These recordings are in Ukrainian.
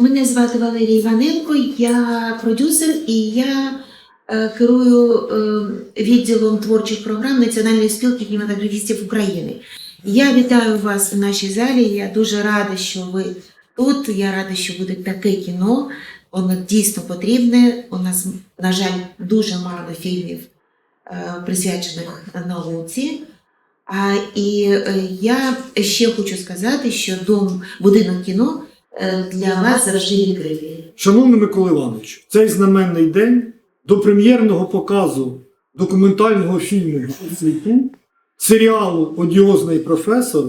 Мене звати Валерія Іваненко, я продюсер і я е, керую е, відділом творчих програм Національної спілки кінематографістів України. Я вітаю вас у нашій залі. Я дуже рада, що ви тут. Я рада, що буде таке кіно. Воно дійсно потрібне. У нас, на жаль, дуже мало фільмів, е, присвячених науці. А, і я ще хочу сказати, що дом будинок кіно для вас завжди відкритий. Шановний Микола Іванович, цей знаменний день до прем'єрного показу документального фільму світу, серіалу Одіозний професор,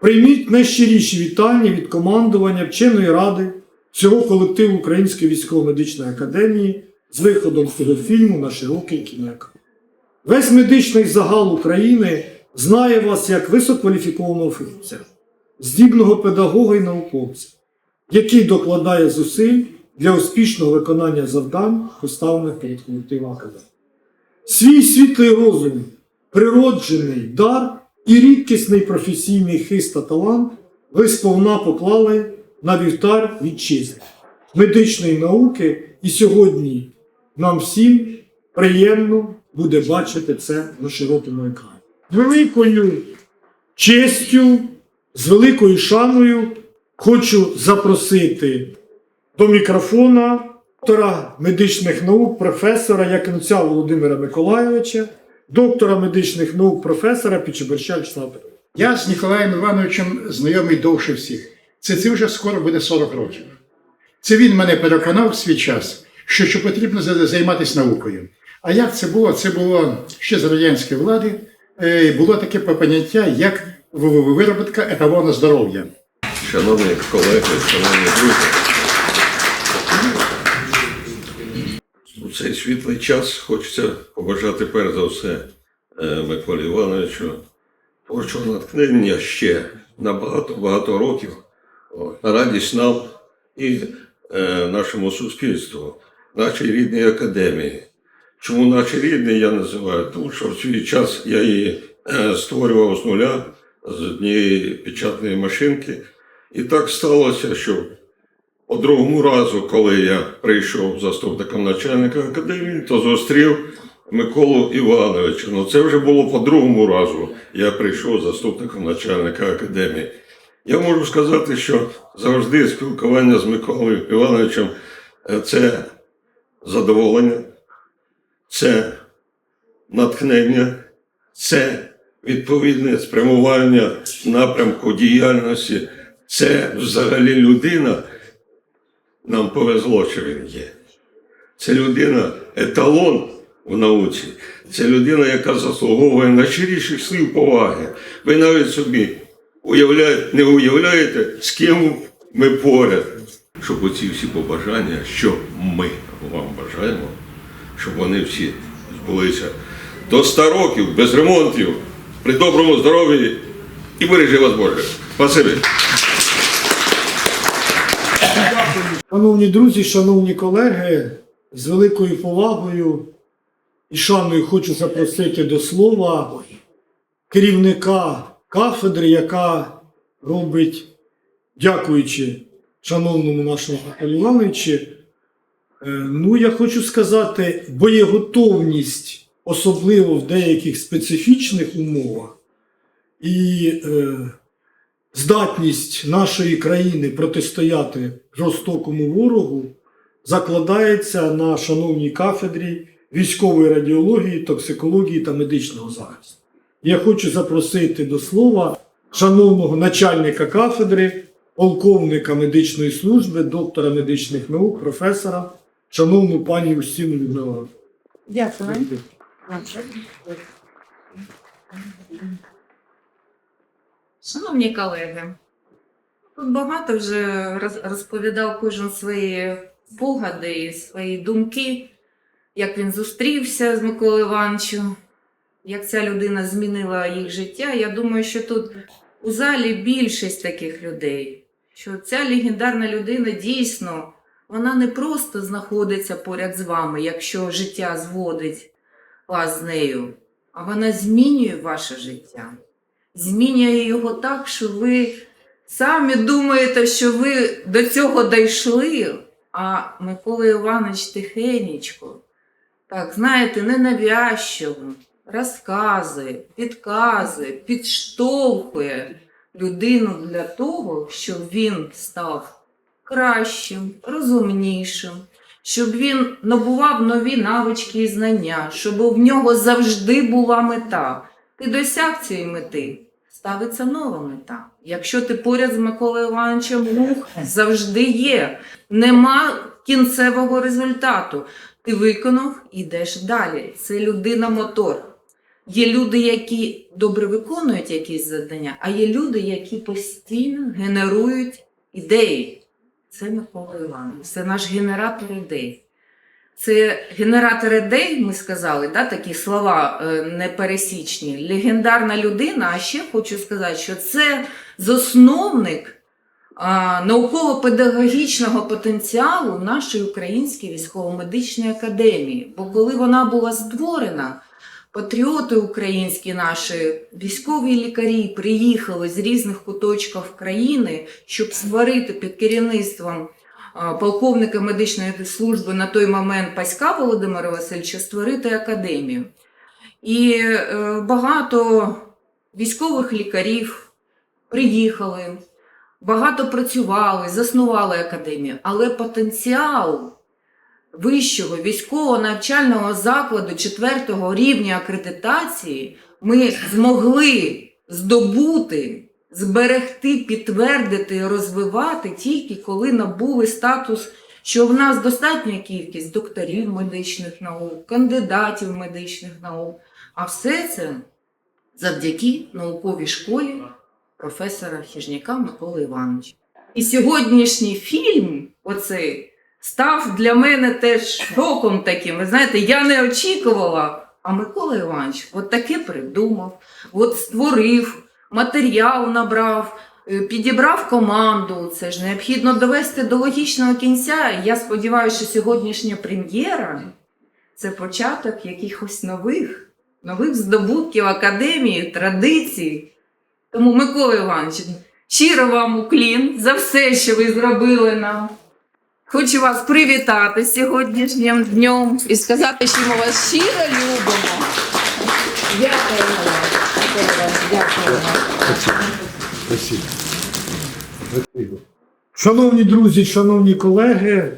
прийміть найщиріші вітання від командування вченої ради всього колективу Української військово-медичної академії з виходом цього фільму на широкий кінек. Весь медичний загал України знає вас як висококваліфікованого фахівця, здібного педагога і науковця який докладає зусиль для успішного виконання завдань, поставлених перед колективом академії. Свій світлий розум, природжений дар і рідкісний професійний хист та талант ви сповна поклали на вівтар вітчизни, медичної науки, і сьогодні нам всім приємно буде бачити це на широкому екрані. З великою честю, з великою шаною хочу запросити до мікрофона доктора медичних наук, професора Якимця Володимира Миколайовича, доктора медичних наук, професора Пічеберча Вячеслава. Я з Ніколаєм Івановичем знайомий довше всіх. Це, це вже скоро буде 40 років. Це він мене переконав в свій час, що, що потрібно займатися наукою. А як це було? Це було ще з радянської влади. е, Було таке поняття, як виробітка еталона здоров'я. Шановні колеги, шановні друзі, у цей світлий час хочеться побажати перш за все е, Миколі Івановичу творчого натхнення ще на багато-багато років. Радість нам і е, нашому суспільству, нашій рідній академії. Чому наші рідні я називаю? Тому що в свій час я її е, створював з нуля, з однієї печатної машинки. І так сталося, що по другому разу, коли я прийшов заступником начальника академії, то зустрів Миколу Івановича. Ну це вже було по другому разу. Я прийшов заступником начальника академії. Я можу сказати, що завжди спілкування з Миколою Івановичем е, це задоволення, це натхнення, це відповідне спрямування напрямку діяльності. Це взагалі людина. Нам повезло, що він є. Це людина еталон в науці. Це людина, яка заслуговує на щиріших слів поваги. Ви навіть собі уявляєте, не уявляєте, з ким ми поряд. Щоб оці всі побажання, що ми вам бажаємо, щоб вони всі збулися до 100 років без ремонтів, при доброму здоров'ї і бережи вас Боже. Спасибі. Шановні друзі, шановні колеги, з великою повагою і шаною хочу запросити до слова керівника кафедри, яка робить, дякуючи шановному нашому Михайлу Івановичу, е, ну, я хочу сказати, боєготовність, особливо в деяких специфічних умовах, і е, здатність нашої країни протистояти жорстокому ворогу закладається на шановній кафедрі військової радіології, токсикології та медичного захисту. Я хочу запросити до слова шановного начальника кафедри, полковника медичної служби, доктора медичних наук, професора, шановну пані Устіну Людмилу. Дякую. Шановні колеги, тут багато вже розповідав кожен свої спогади, свої думки, як він зустрівся з Миколою Івановичем, як ця людина змінила їх життя. Я думаю, що тут у залі більшість таких людей, що ця легендарна людина дійсно вона не просто знаходиться поряд з вами, якщо життя зводить вас з нею, а вона змінює ваше життя. Змінює його так, що ви самі думаєте, що ви до цього дійшли, а Микола Іванович тихенечко, так, знаєте, ненавязчиво, розкази, підкази, підштовхує людину для того, щоб він став кращим, розумнішим, щоб він набував нові навички і знання, щоб в нього завжди була мета. Ти досяг цієї мети, ставиться нова мета. Якщо ти поряд з Миколою Івановичем рух завжди є. Нема кінцевого результату. Ти виконав, ідеш далі. Це людина-мотор. Є люди, які добре виконують якісь завдання, а є люди, які постійно генерують ідеї. Це Микола Іванович, це наш генератор ідей. Це генератор ідей, ми сказали, да, такі слова е, непересічні. Легендарна людина, а ще хочу сказати, що це засновник науково-педагогічного потенціалу нашої Української військово-медичної академії. Бо коли вона була створена, патріоти українські наші, військові лікарі приїхали з різних куточків країни, щоб створити під керівництвом полковника медичної служби на той момент Паська Володимира Васильовича створити академію. І е, багато військових лікарів приїхали, багато працювали, заснували академію, але потенціал вищого військового навчального закладу четвертого рівня акредитації ми змогли здобути, зберегти, підтвердити розвивати тільки коли набули статус, що в нас достатня кількість докторів медичних наук, кандидатів медичних наук. А все це завдяки науковій школі професора Хіжняка Миколи Івановича. І сьогоднішній фільм, оцей, став для мене теж шоком таким. Ви знаєте, я не очікувала, а Микола Іванович от таке придумав, от створив, матеріал набрав, е, підібрав команду. Це ж необхідно довести до логічного кінця. Я сподіваюся, що сьогоднішня прем'єра це початок якихось нових, нових здобутків академії, традицій. Тому, Микола Іванович, щиро вам уклін за все, що ви зробили нам. Хочу вас привітати сьогоднішнім днем і сказати, що ми вас щиро любимо. Дякуємо вам. Шановні друзі, шановні колеги,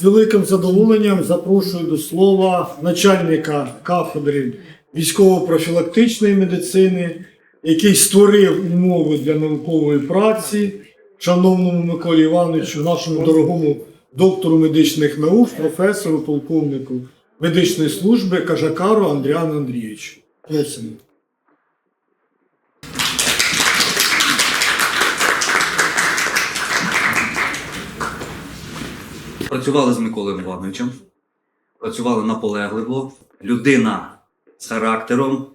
з великим задоволенням запрошую до слова начальника кафедри військово-профілактичної медицини, який створив умови для наукової праці, шановному Миколі Івановичу, нашому дорогому доктору медичних наук, професору, полковнику медичної служби Кажакару Андріану Андрійовичу. Просимо. Працювали з Миколою Івановичем, працювали наполегливо. Людина з характером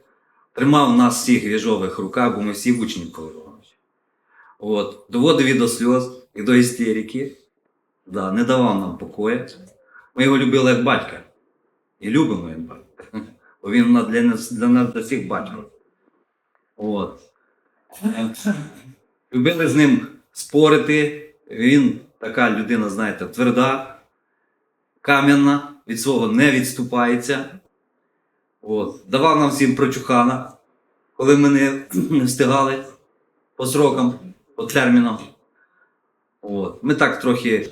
тримав нас всіх в їжових руках, бо ми всі учні Миколи Івановича. Доводив і до сльоз, і до істерики. Да, не давав нам покою. Ми його любили як батька. І любимо як батька. Бо він для нас, для нас для всіх батько. От. Любили з ним спорити. Він така людина, знаєте, тверда, кам'яна, від свого не відступається. От. Давав нам всім прочухана, коли ми не, встигали по срокам, по термінам. От. Ми так трохи,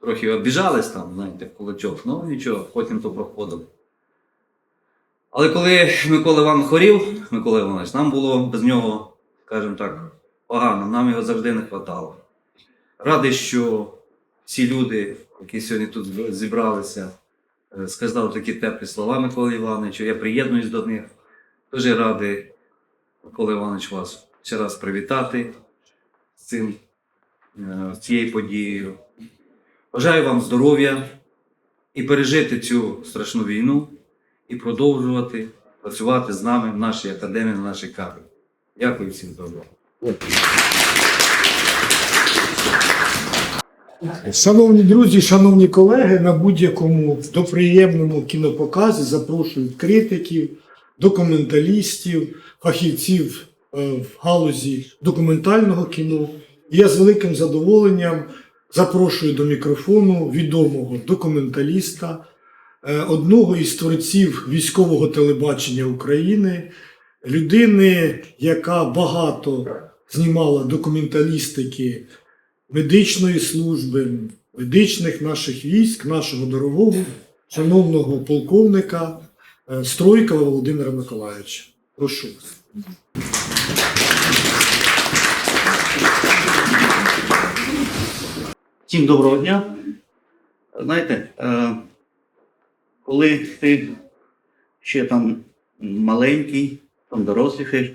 трохи обіжались там, знаєте, в кулачок, ну нічого, потім то проходило. Але коли Микола Іван хворів, Микола Іванович, нам було без нього, скажімо так, погано, нам його завжди не вистачало. Радий, що всі люди, які сьогодні тут зібралися, е, сказали такі теплі слова Миколи Івановичу. Я приєднуюсь до них. Дуже радий, Микола Іванович, вас ще раз привітати з цим, е, цією подією. Бажаю вам здоров'я і пережити цю страшну війну і продовжувати працювати з нами в нашій академії, на нашій кафедрі. Дякую всім за увагу. Шановні друзі, шановні колеги, на будь-якому доприємному кінопоказі запрошують критиків, документалістів, фахівців в галузі документального кіно. Я з великим задоволенням запрошую до мікрофону відомого документаліста, е, одного із творців військового телебачення України, людини, яка багато знімала документалістики медичної служби, медичних наших військ, нашого дорогого, шановного полковника е, Стройкова Володимира Миколаївича. Прошу. Всім доброго дня. Знаєте, е, коли ти ще там маленький, там дорослішаєш,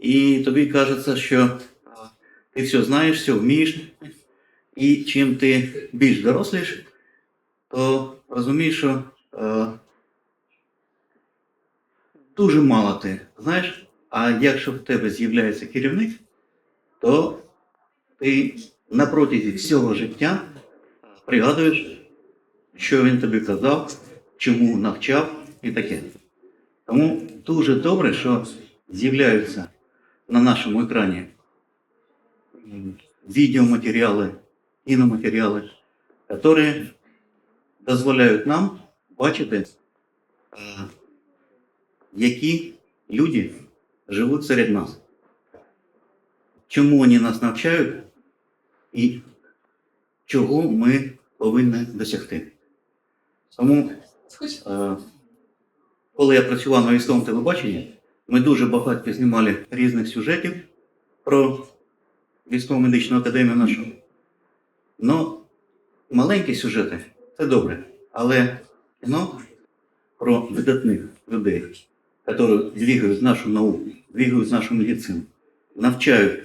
і тобі кажеться, що е, ти все знаєш, все вмієш, і чим ти більш доросліш, то розумієш, що е, дуже мало ти знаєш, а якщо в тебе з'являється керівник, то ти на протязі всього життя пригадуєш, що він тобі казав, чому навчав і таке. Тому дуже добре, що з'являються на нашому екрані м, відеоматеріали, кіноматеріали, які дозволяють нам бачити, е, які люди живуть серед нас. Чому вони нас навчають і чого ми повинні досягти. Тому, е, коли я працював на військовому телебаченні, ми дуже багато знімали різних сюжетів про військово-медичну академію нашу. Ну, маленькі сюжети це добре, але кіно про видатних людей, які двигають нашу науку, двигають нашу медицину, навчають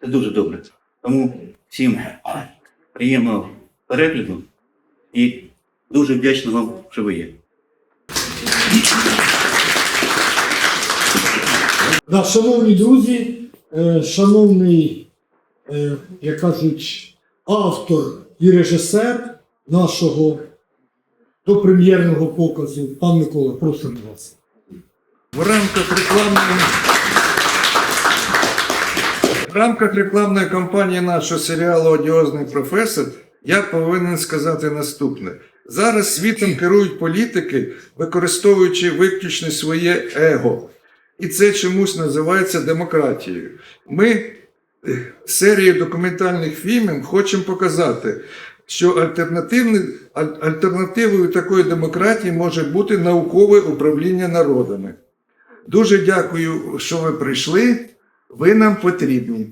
це дуже добре. Тому всім приємного перегляду і дуже вдячний вам, що ви є. Да, шановні друзі, е, шановний, як кажуть, автор і режисер нашого допрем'єрного показу, пан Микола, просимо вас. В рамках рекламної в рамках рекламної кампанії нашого серіалу Одіозний професор я повинен сказати наступне. Зараз світом керують політики, використовуючи виключно своє его. І це чомусь називається демократією. Ми е, серією документальних фільмів хочемо показати, що альтернативою такої демократії може бути наукове управління народами. Дуже дякую, що ви прийшли. Ви нам потрібні.